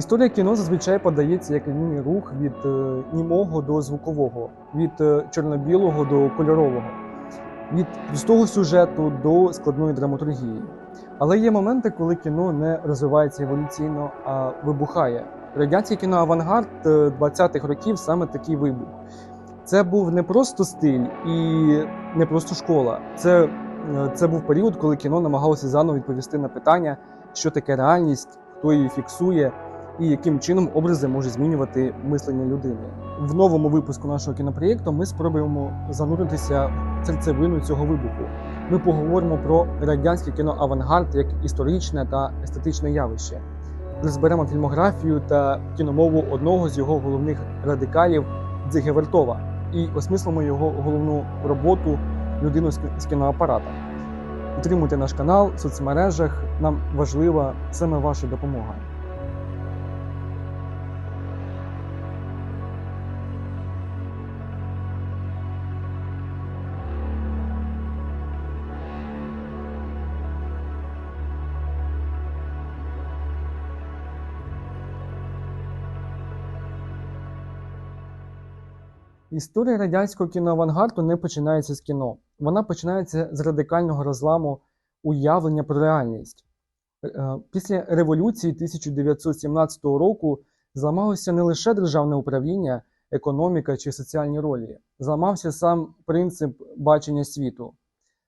Історія кіно зазвичай подається як лінійний рух від е, німого до звукового, від е, чорно-білого до кольорового, від простого сюжету до складної драматургії. Але є моменти, коли кіно не розвивається еволюційно, а вибухає. Радянське кіно авангард е, 20-х років саме такий вибух. Це був не просто стиль і не просто школа. Це, е, це був період, коли кіно намагалося заново відповісти на питання, що таке реальність, хто її фіксує, і яким чином образи можуть змінювати мислення людини. В новому випуску нашого кінопроєкту ми спробуємо зануритися в серцевину цього вибуху. Ми поговоримо про радянське кіно авангард як історичне та естетичне явище. Розберемо фільмографію та кіномову одного з його головних радикалів Дзиги Вертова і осмислимо його головну роботу людину з кіноапарата. Підтримуйте наш канал в соцмережах. Нам важлива саме ваша допомога. Історія радянського кіноавангарду не починається з кіно. Вона починається з радикального розламу уявлення про реальність. Е, Після революції 1917 року зламалося не лише державне управління, економіка чи соціальні ролі, зламався сам принцип бачення світу.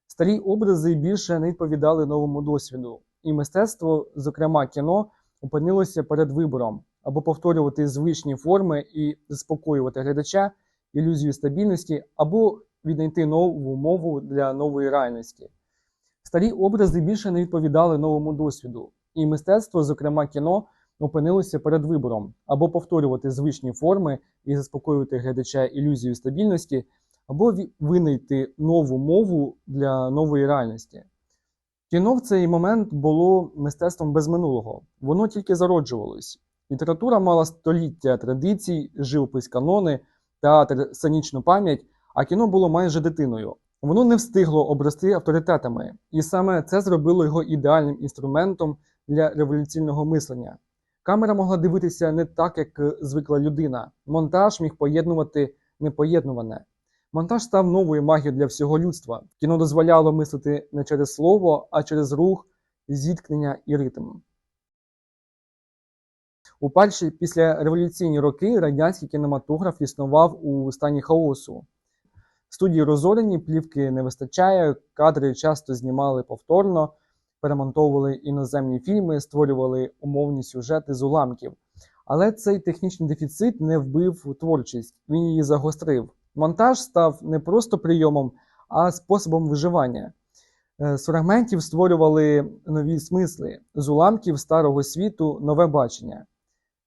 Старі образи більше не відповідали новому досвіду, і мистецтво, зокрема кіно, опинилося перед вибором або повторювати звичні форми і заспокоювати глядача ілюзію стабільності або віднайти нову мову для нової реальності. Старі образи більше не відповідали новому досвіду, і мистецтво, зокрема кіно, опинилося перед вибором або повторювати звичні форми і заспокоювати глядача ілюзію стабільності, або винайти нову мову для нової реальності. Кіно в цей момент було мистецтвом без минулого, воно тільки зароджувалось. Література мала століття традицій, живопис канони, театр сценічну пам'ять, а кіно було майже дитиною. Воно не встигло обрости авторитетами, і саме це зробило його ідеальним інструментом для революційного мислення. Камера могла дивитися не так, як звикла людина. Монтаж міг поєднувати непоєднуване. Монтаж став новою магією для всього людства. Кіно дозволяло мислити не через слово, а через рух, зіткнення і ритм. У перші післяреволюційні роки радянський кінематограф існував у стані хаосу. Студії розорені, плівки не вистачає, кадри часто знімали повторно, перемонтовували іноземні фільми, створювали умовні сюжети з уламків. Але цей технічний дефіцит не вбив творчість, він її загострив. Монтаж став не просто прийомом, а способом виживання. Е, З фрагментів створювали нові смисли, з уламків старого світу нове бачення.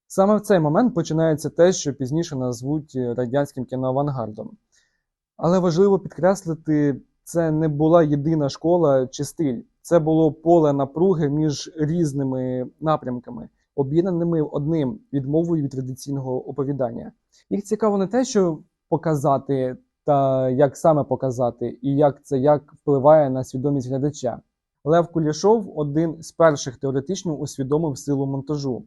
Саме в цей момент починається те, що пізніше назвуть радянським кіноавангардом. Але важливо підкреслити, це не була єдина школа чи стиль, це було поле напруги між різними напрямками, об'єднаними одним відмовою від традиційного оповідання. Їх цікаво не те, що показати, та як саме показати, і як це як впливає на свідомість глядача. Лев Кулішов один з перших теоретично усвідомив силу монтажу.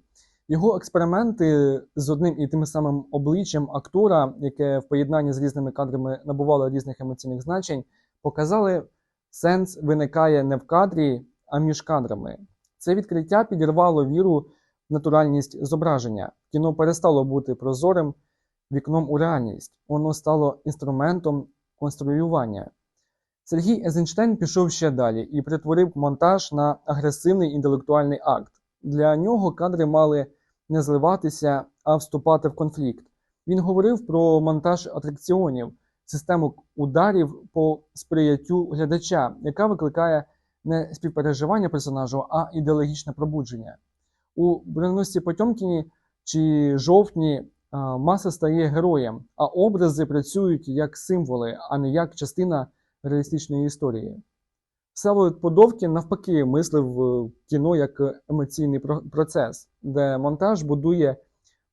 Його експерименти з одним і тим самим обличчям актора, яке в поєднанні з різними кадрами набувало різних емоційних значень, показали, сенс виникає не в кадрі, а між кадрами. Це відкриття підірвало віру в натуральність зображення. Кіно перестало бути прозорим вікном у реальність, воно стало інструментом конструювання. Сергій Езенштейн пішов ще далі і перетворив монтаж на агресивний інтелектуальний акт. Для нього кадри мали не зливатися, а вступати в конфлікт. Він говорив про монтаж атракціонів, систему ударів по сприяттю глядача, яка викликає не співпереживання персонажу, а ідеологічне пробудження. У броненосці Потьомкіні чи жовтні маса стає героєм, а образи працюють як символи, а не як частина реалістичної історії. Всеволод Подовкін навпаки мислив е, кіно як емоційний процес, де монтаж будує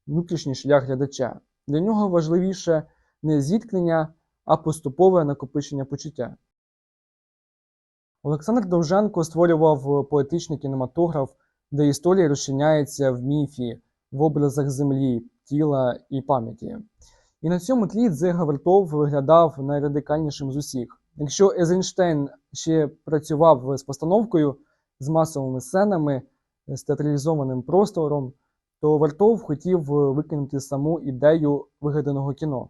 внутрішній шлях глядача. Для нього важливіше не зіткнення, а поступове накопичення почуття. Олександр Довженко створював поетичний кінематограф, де історія розчиняється в міфі, в образах землі, тіла і пам'яті. І на цьому тлі Дзига Вертов виглядав найрадикальнішим з усіх. Якщо Езенштейн ще працював з постановкою, з масовими сценами, з театралізованим простором, то Вертов хотів викинути саму ідею вигаданого кіно.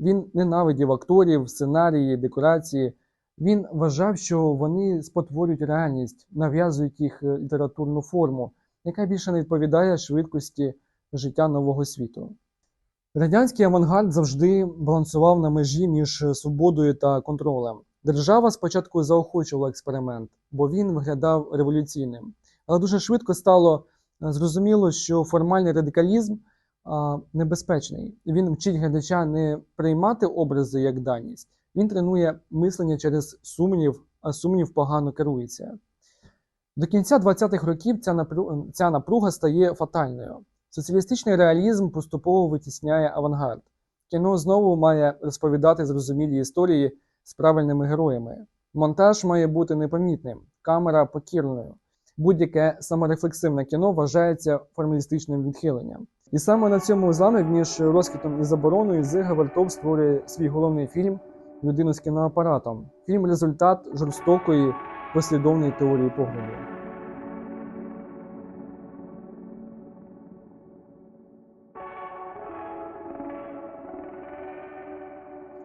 Він ненавидів акторів, сценарії, декорації. Він вважав, що вони спотворюють реальність, нав'язують їх е, літературну форму, яка більше не відповідає швидкості життя нового світу. Радянський авангард завжди балансував на межі між свободою та контролем. Держава спочатку заохочувала експеримент, бо він виглядав революційним. Але дуже швидко стало е, зрозуміло, що формальний радикалізм а, небезпечний. Він вчить глядача не приймати образи як даність, він тренує мислення через сумнів, а сумнів погано керується. До кінця 20-х років ця напруга стає фатальною. Соціалістичний реалізм поступово витісняє авангард. Кіно знову має розповідати зрозумілі історії з правильними героями. Монтаж має бути непомітним, камера покірною. Будь-яке саморефлексивне кіно вважається формалістичним відхиленням. І саме на цьому зламі між розквітом і забороною Зига Вертов створює свій головний фільм Людину з кіноапаратом. Фільм результат жорстокої послідовної теорії погляду.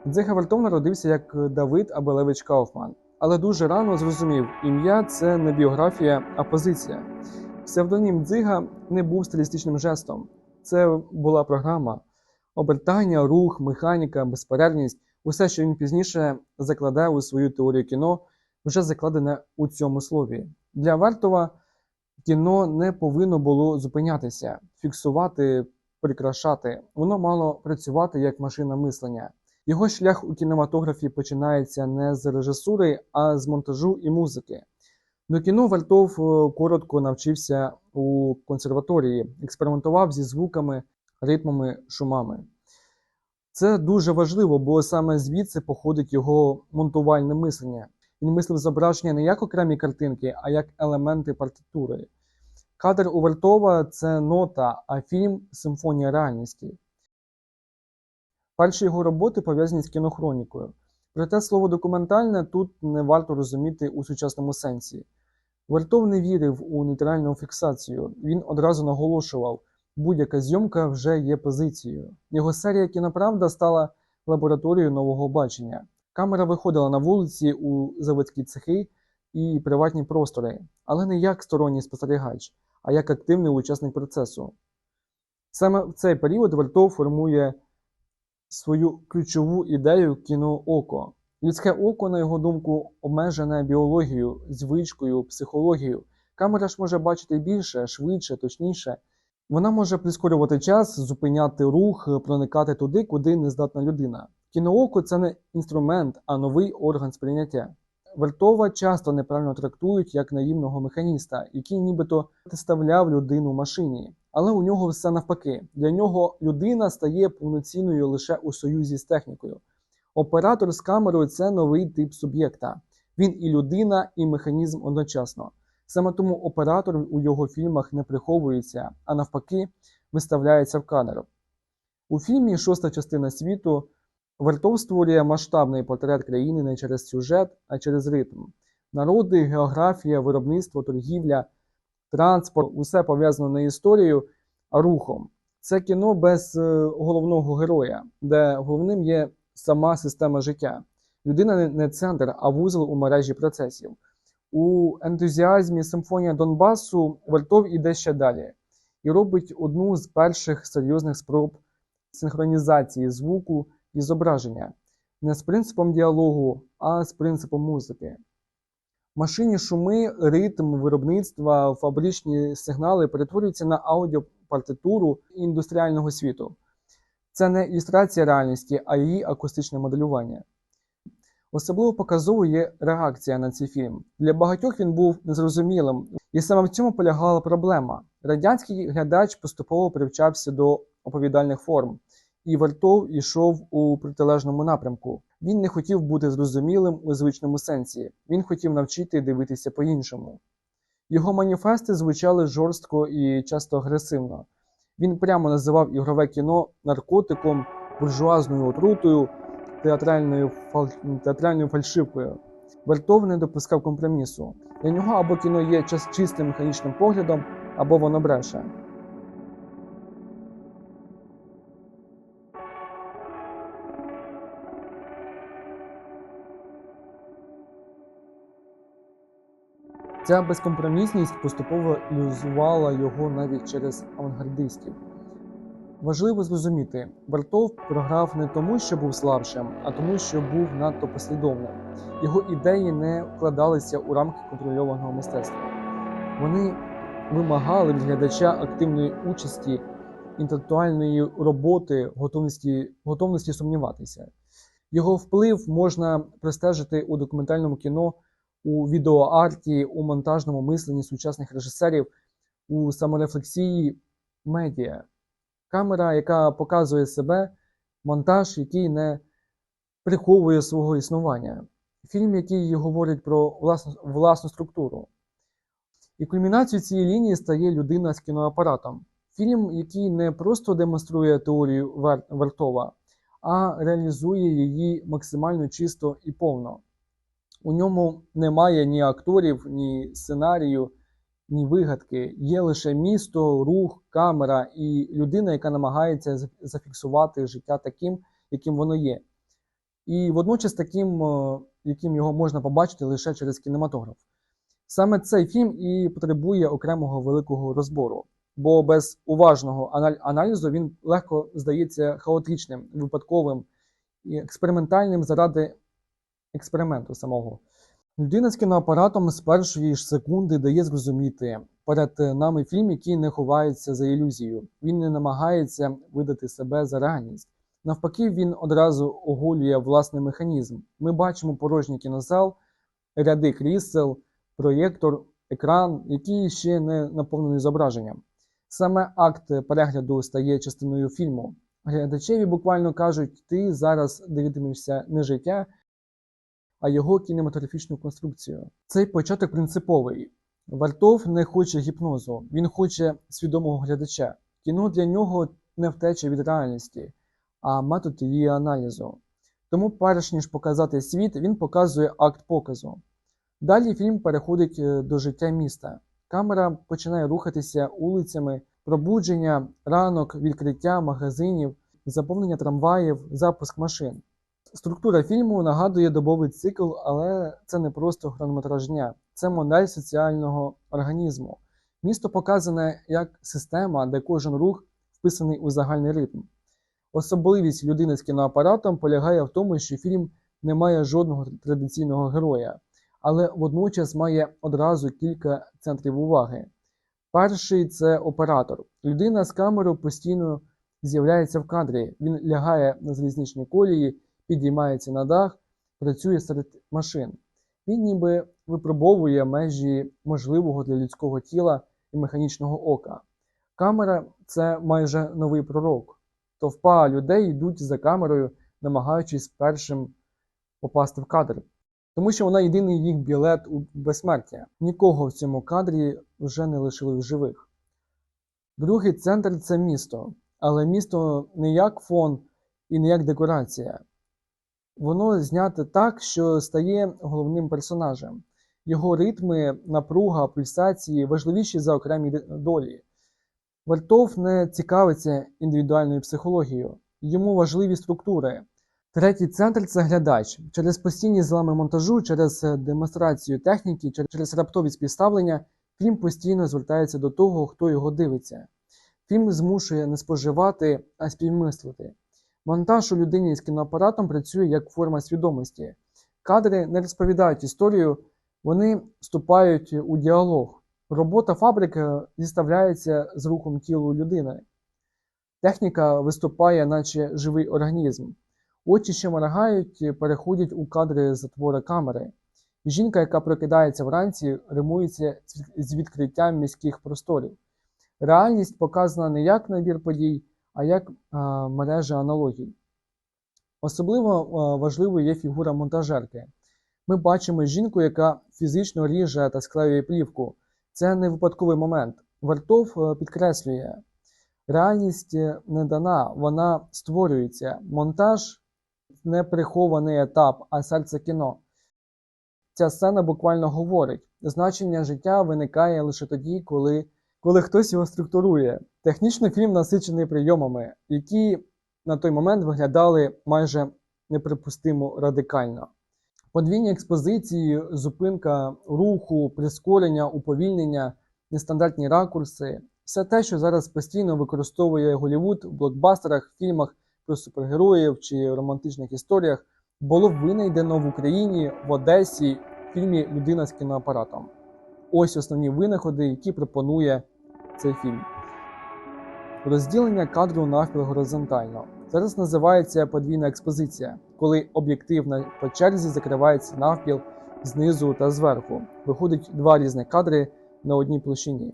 Дзига Вертов народився як Давид Абелевич Кауфман, але дуже рано зрозумів, ім'я це не біографія, а позиція. Псевдонім Дзига не був стилістичним жестом. Це була програма, обертання, рух, механіка, безперервність усе, що він пізніше закладає у свою теорію кіно, вже закладене у цьому слові. Для Вертова кіно не повинно було зупинятися, фіксувати, прикрашати. Воно мало працювати як машина мислення. Його шлях у кінематографі починається не з режисури, а з монтажу і музики. До кіно Вальтов е, коротко навчився у консерваторії, експериментував зі звуками, ритмами, шумами. Це дуже важливо, бо саме звідси походить його монтувальне мислення. Він мислив зображення не як окремі картинки, а як елементи партитури. Кадр у Вальтова це нота, а фільм симфонія реальності. Перші його роботи пов'язані з кінохронікою. Проте слово документальне тут не варто розуміти у сучасному сенсі. Вартов не вірив у нейтральну фіксацію, він одразу наголошував, будь-яка зйомка вже є позицією. Його серія Кіноправда стала лабораторією нового бачення. Камера виходила на вулиці у заводські цехи і приватні простори, але не як сторонній спостерігач, а як активний учасник процесу. Саме в цей період Вартов формує свою ключову ідею кінооко. Людське око, на його думку, обмежене біологією, звичкою, психологією. Камера ж може бачити більше, швидше, точніше. Вона може прискорювати час, зупиняти рух, проникати туди, куди не здатна людина. Кінооко це не інструмент, а новий орган сприйняття. Вертова часто неправильно трактують як наївного механіста, який нібито представляв людину машині. Але у нього все навпаки. Для нього людина стає повноцінною лише у союзі з технікою. Оператор з камерою це новий тип суб'єкта. Він і людина, і механізм одночасно. Саме тому оператор у його фільмах не приховується, а навпаки, виставляється в кадр. У фільмі Шоста частина світу Вертов створює масштабний портрет країни не через сюжет, а через ритм. Народи, географія, виробництво, торгівля, транспорт усе пов'язано не історією, а рухом. Це кіно без е, головного героя, де головним є сама система життя. Людина не центр, а вузол у мережі процесів. У ентузіазмі симфонія Донбасу Вальтов іде ще далі і робить одну з перших серйозних спроб синхронізації звуку і зображення не з принципом діалогу, а з принципом музики. Машині шуми, ритм виробництва, фабричні сигнали перетворюються на аудіопартитуру індустріального світу. Це не ілюстрація реальності, а її акустичне моделювання. Особливо показовою є реакція на цей фільм. Для багатьох він був незрозумілим, і саме в цьому полягала проблема. Радянський глядач поступово привчався до оповідальних форм, і Вартов ішов у протилежному напрямку. Він не хотів бути зрозумілим у звичному сенсі, він хотів навчити дивитися по-іншому. Його маніфести звучали жорстко і часто агресивно. Він прямо називав ігрове кіно наркотиком, буржуазною отрутою, театральною, фаль... театральною фальшивкою. Вертов не допускав компромісу. Для нього або кіно є чистим механічним поглядом, або воно бреше. Ця безкомпромісність поступово ілюзувала його навіть через авангардистів. Важливо зрозуміти, Бартов програв не тому, що був слабшим, а тому, що був надто послідовним. Його ідеї не вкладалися у рамки контрольованого мистецтва. Вони вимагали від глядача активної участі, інтелектуальної роботи, готовності, готовності сумніватися. Його вплив можна простежити у документальному кіно, у відеоарті, у монтажному мисленні сучасних режисерів, у саморефлексії медіа. Камера, яка показує себе, монтаж, який не приховує свого існування, фільм, який говорить про власну, власну структуру. І кульмінацією цієї лінії стає людина з кіноапаратом. Фільм, який не просто демонструє теорію Вертова, а реалізує її максимально чисто і повно. У ньому немає ні акторів, ні сценарію, ні вигадки. Є лише місто, рух, камера і людина, яка намагається зафіксувати життя таким, яким воно є. І водночас таким, е, яким його можна побачити лише через кінематограф. Саме цей фільм і потребує окремого великого розбору, бо без уважного аналізу він легко здається хаотичним, випадковим і експериментальним заради експерименту самого. Людина з кіноапаратом з першої ж секунди дає зрозуміти перед нами фільм, який не ховається за ілюзією. Він не намагається видати себе за реальність. Навпаки, він одразу оголює власний механізм. Ми бачимо порожній кінозал, ряди крісел, проєктор, екран, який ще не наповнений зображенням. Саме акт перегляду стає частиною фільму. Глядачеві буквально кажуть, ти зараз дивитимешся не життя, а його кінематографічну конструкцію. Цей початок принциповий. Вартов не хоче гіпнозу, він хоче свідомого глядача. Кіно для нього не втеча від реальності, а метод її аналізу. Тому, перш ніж показати світ, він показує акт показу. Далі фільм переходить е, до життя міста. Камера починає рухатися улицями, пробудження, ранок, відкриття магазинів, заповнення трамваїв, запуск машин. Структура фільму нагадує добовий цикл, але це не просто хронометраж дня, це модель соціального організму. Місто показане як система, де кожен рух вписаний у загальний ритм. Особливість людини з кіноапаратом полягає в тому, що фільм не має жодного традиційного героя, але водночас має одразу кілька центрів уваги. Перший це оператор. Людина з камерою постійно з'являється в кадрі. Він лягає на залізничні колії, підіймається на дах, працює серед машин. Він ніби випробовує межі можливого для людського тіла і механічного ока. Камера це майже новий пророк. Товпа людей йдуть за камерою, намагаючись першим попасти в кадр. Тому що вона єдиний їх білет у безсмертя. Нікого в цьому кадрі вже не лишили в живих. Другий центр це місто, але місто не як фон і не як декорація. Воно зняте так, що стає головним персонажем. Його ритми, напруга, пульсації важливіші за окремі долі. Вартов не цікавиться індивідуальною психологією, йому важливі структури. Третій центр це глядач. Через постійні злами монтажу, через е, демонстрацію техніки, через раптові співставлення фільм постійно звертається до того, хто його дивиться. Фільм змушує не споживати, а співмислити. Монтаж у людині з кіноапаратом працює як форма свідомості. Кадри не розповідають історію, вони вступають у діалог. Робота фабрики зіставляється з рухом тілу людини. Техніка виступає, наче живий організм. Очі, що моргають, переходять у кадри затвора камери. Жінка, яка прокидається вранці, римується з відкриттям міських просторів. Реальність показана не як набір подій, а як мережа аналогій. Особливо важливою є фігура монтажерки. Ми бачимо жінку, яка фізично ріже та склеює плівку. Це не випадковий момент. Вартов е, підкреслює, Реальність е, не дана, вона створюється. Монтаж не прихований етап, а серце кіно. Ця сцена буквально говорить: значення життя виникає лише тоді, коли, коли хтось його структурує. Технічно фільм насичений прийомами, які на той момент виглядали майже неприпустимо радикально. Подвійні експозиції, зупинка руху, прискорення, уповільнення, нестандартні ракурси все те, що зараз постійно використовує Голівуд в блокбастерах, фільмах про супергероїв чи романтичних історіях, було винайдено в Україні в Одесі в фільмі Людина з кіноапаратом. Ось основні винаходи, які пропонує цей фільм. Розділення кадру навпіл горизонтально. Зараз називається подвійна експозиція, коли об'єктив по черзі закривається навпіл знизу та зверху. Виходить два різні кадри на одній площині.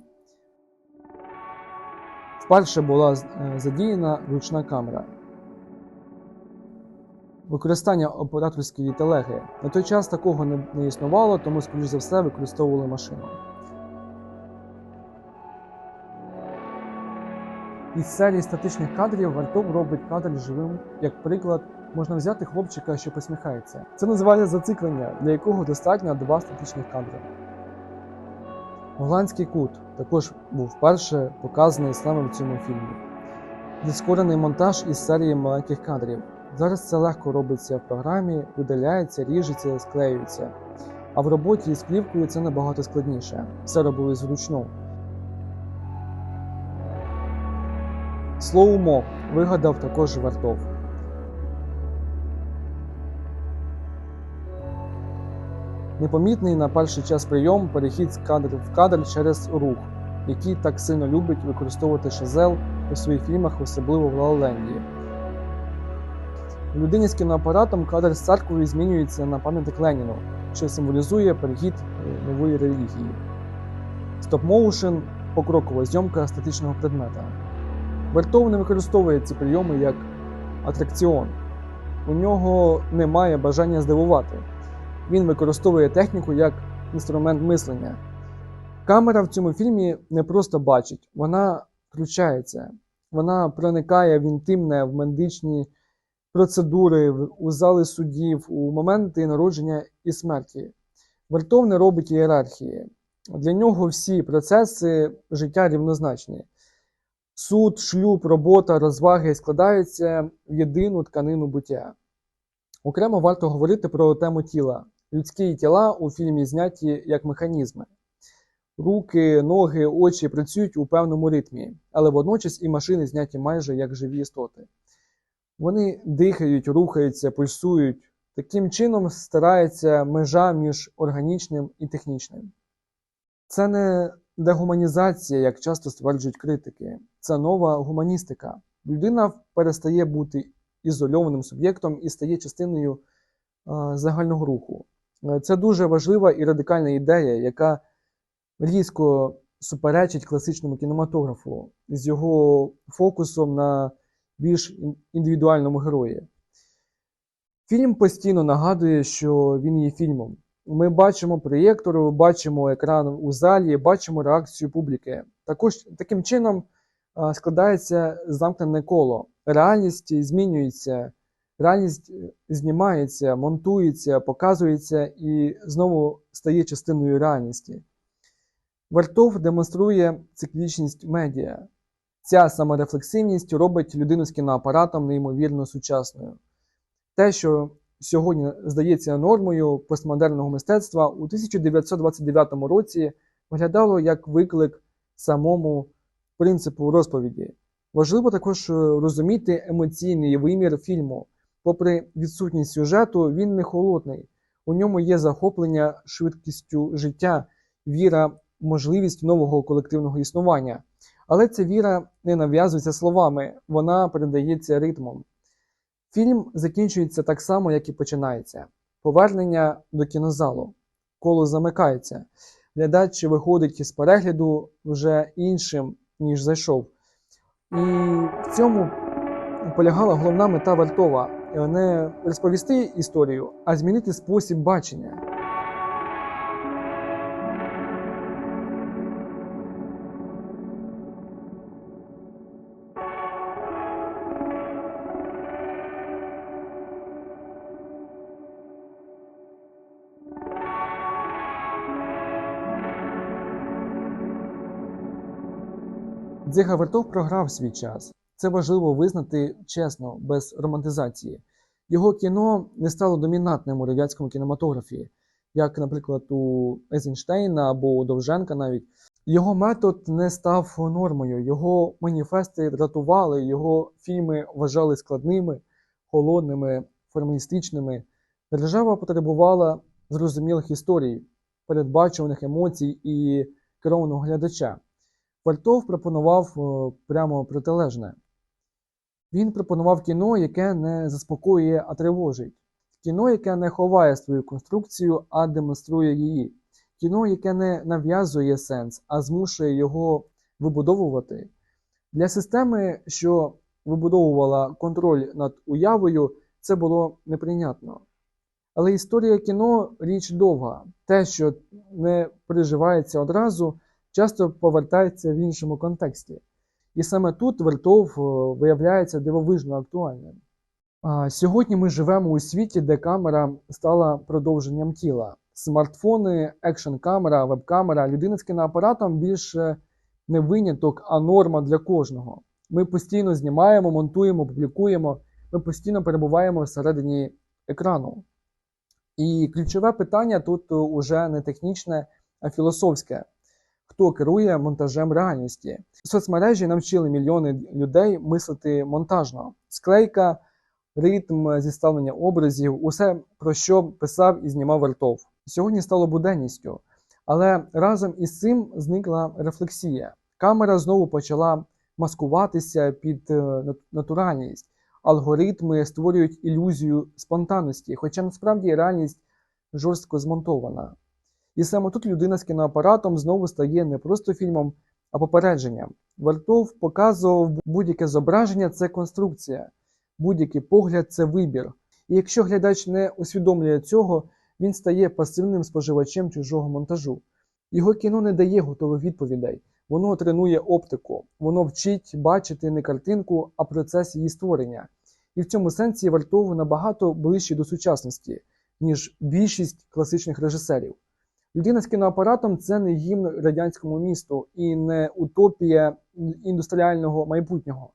Вперше була е, задіяна ручна камера. Використання операторської телеги. На той час такого не існувало, тому, скоріш за все, використовували машину. Із серії статичних кадрів Вартов робить кадр живим. Як приклад, можна взяти хлопчика, що посміхається. Це називається зациклення, для якого достатньо два статичних кадри. Голландський кут також був вперше показаний саме в цьому фільмі. Дискорений монтаж із серії маленьких кадрів. Зараз це легко робиться в програмі, видаляється, ріжеться, склеюється. А в роботі з плівкою це набагато складніше. Все робилось вручну. Слоумо вигадав також Вартов. Непомітний на перший час прийом перехід з кадру в кадр через рух, який так сильно любить використовувати Шазел у своїх фільмах, особливо в Лаоленді. У людині з кіноапаратом кадр з церквою змінюється на пам'ятник Леніну, що символізує перехід е, нової релігії. Стоп-моушен покрокова зйомка статичного предмета. Вертов не використовує ці прийоми як атракціон. У нього немає бажання здивувати. Він використовує техніку як інструмент мислення. Камера в цьому фільмі не просто бачить, вона включається, вона проникає в інтимне, в медичні процедури, у зали судів, у моменти народження і смерті. Вартов не робить ієрархії. Для нього всі процеси життя рівнозначні. Суд, шлюб, робота, розваги складаються в єдину тканину буття. Окремо варто говорити про тему тіла. Людські тіла у фільмі зняті як механізми. Руки, ноги, очі працюють у певному ритмі, але водночас і машини зняті майже як живі істоти. Вони дихають, рухаються, пульсують. Таким чином старається межа між органічним і технічним. Це не дегуманізація, як часто стверджують критики, це нова гуманістика. Людина перестає бути ізольованим суб'єктом і стає частиною загального руху. Е, це дуже важлива і радикальна ідея, яка різко суперечить класичному кінематографу з його фокусом на більш індивідуальному герої. Фільм постійно нагадує, що він є фільмом. Ми бачимо проєктор, бачимо екран у залі, бачимо реакцію публіки. Також таким чином складається замкнене коло. Реальність змінюється, реальність знімається, монтується, показується і знову стає частиною реальності. Вартов демонструє циклічність медіа. Ця саморефлексивність робить людину з кіноапаратом неймовірно сучасною. Те, що сьогодні здається нормою постмодерного мистецтва, у 1929 році виглядало як виклик самому принципу розповіді. Важливо також розуміти емоційний вимір фільму. Попри відсутність сюжету, він не холодний. У ньому є захоплення швидкістю життя, віра можливість нового колективного існування. Але ця віра не нав'язується словами, вона передається ритмом. Фільм закінчується так само, як і починається. Повернення до кінозалу. Коло замикається. Глядач виходить із перегляду вже іншим, ніж зайшов. І в цьому полягала головна мета Вартова не розповісти історію, а змінити спосіб бачення. Дзига Вертов програв свій час. Це важливо визнати чесно, без романтизації. Його кіно не стало домінантним у радянському кінематографі, як, наприклад, у Ейзенштейна або у Довженка навіть. Його метод не став нормою, його маніфести дратували, його фільми вважали складними, холодними, формалістичними. Держава потребувала зрозумілих історій, передбачуваних емоцій і керованого глядача. Вальтов пропонував е, прямо протилежне. Він пропонував кіно, яке не заспокоює, а тривожить. Кіно, яке не ховає свою конструкцію, а демонструє її. Кіно, яке не нав'язує сенс, а змушує його вибудовувати. Для системи, що вибудовувала контроль над уявою, це було неприйнятно. Але історія кіно річ довга. Те, що не переживається одразу, часто повертається в іншому контексті. І саме тут Вертов е, виявляється дивовижно актуальним. Сьогодні ми живемо у світі, де камера стала продовженням тіла. Смартфони, екшн-камера, веб-камера, людина з кіноапаратом більше не виняток, а норма для кожного. Ми постійно знімаємо, монтуємо, публікуємо, ми постійно перебуваємо всередині екрану. І ключове питання тут уже не технічне, а філософське. Хто керує монтажем реальності? Соцмережі навчили мільйони людей мислити монтажно. Склейка, ритм, зіставлення образів, усе про що писав і знімав Вертов. Сьогодні стало буденністю. Але разом із цим зникла рефлексія. Камера знову почала маскуватися під е, натуральність. Алгоритми створюють ілюзію спонтанності, хоча насправді реальність жорстко змонтована. І саме тут людина з кіноапаратом знову стає не просто фільмом, а попередженням. Вартов показував будь-яке зображення це конструкція, будь-який погляд це вибір. І якщо глядач не усвідомлює цього, він стає пасивним споживачем чужого монтажу. Його кіно не дає готових відповідей, воно тренує оптику, воно вчить бачити не картинку, а процес її створення. І в цьому сенсі Вартов набагато ближчий до сучасності, ніж більшість класичних режисерів. Людина з кіноапаратом це не гімн радянському місту і не утопія індустріального майбутнього.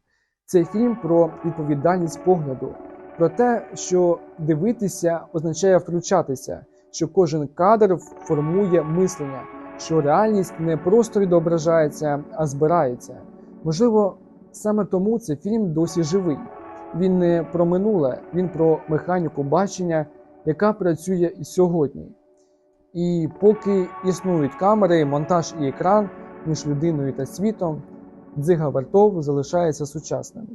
Це фільм про відповідальність погляду, про те, що дивитися означає втручатися, що кожен кадр формує мислення, що реальність не просто відображається, а збирається. Можливо, саме тому цей фільм досі живий. Він не про минуле, він про механіку бачення, яка працює і сьогодні. І поки існують камери, монтаж і екран між людиною та світом, дзига вартов залишається сучасним.